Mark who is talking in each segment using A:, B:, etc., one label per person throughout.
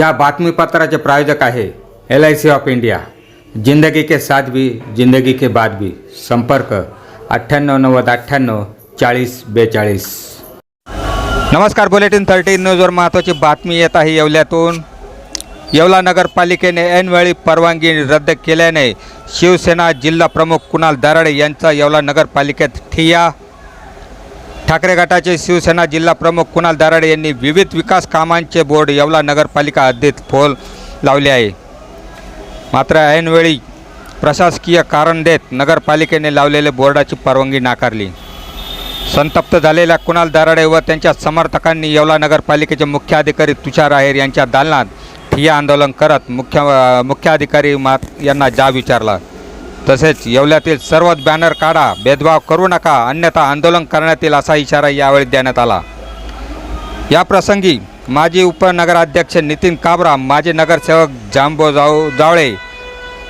A: या बातमीपत्राचे प्रायोजक आहे L I C of India जिंदगी के साथ भी जिंदगी के बाद भी. संपर्क अठ्ठ्याण्णव नव्वद अठ्ठ्याण्णव चाळीस बेचाळीस. नमस्कार बुलेटिन थर्टीन न्यूजवर महत्त्वाची बातमी येत आहे. येवल्यातून येवला नगरपालिकेने ऐनवेळी परवानगी रद्द केल्याने शिवसेना जिल्हा प्रमुख कुणाल दराडे यांचा येवला नगरपालिकेत ठिय्या ठाकरे गटाचे शिवसेना जिल्हा प्रमुख कुणाल दराडे यांनी विविध विकास कामांचे बोर्ड येवला नगरपालिका हद्दीत फोल लावले आहे. मात्र ऐनवेळी प्रशासकीय कारण देत नगरपालिकेने लावलेले बोर्डाची परवानगी नाकारली. संतप्त झालेल्या कुणाल दराडे व त्यांच्या समर्थकांनी येवला नगरपालिकेचे मुख्य अधिकारी तुषार आहेर यांच्या दालनात ठिय्या आंदोलन करत मुख्य मुख्याधिकारी मा यांना जा विचारला. तसेच येवल्यातील सर्वच बॅनर काढा भेदभाव करू नका अन्यथा आंदोलन करण्यात येईल असा इशारा यावेळी देण्यात आला. या प्रसंगी माजी उपनगराध्यक्ष नितीन काबरा माजी नगरसेवक जांबो जाव जावळे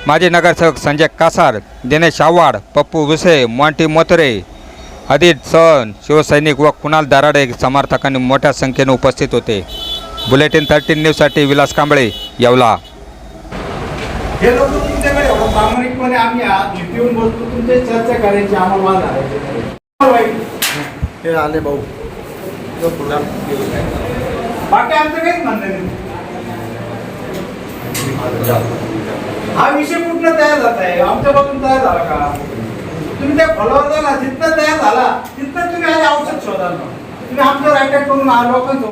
A: माजी नगरसेवक संजय कासार दिनेश आव्हाड पप्पू भुसे मॉन्टी मोतरे अदित सहन शिवसैनिक व कुणाल दराडे समर्थकांनी मोठ्या संख्येने उपस्थित होते. बुलेटिन थर्टीन न्यूजसाठी विलास कांबळे येवला.
B: हे लोक तुमच्याकडे प्रामाणिकपणे आम्ही आत येऊन बसतो तुमच्या चर्चा करायची आम्हाला वाद.
C: हे आले भाऊ.
B: बाकी आमचं काहीच म्हणणं नाही. हा विषय कुठनं तयार झाला आहे? आमच्या बाजून तयार झाला का? तुम्ही त्या फॉलोअर झाला जिथनं तयार झाला तिथनं तुम्ही आधी औषध शोधा तुम्ही आमच्यावर अटॅक करून लोकांचं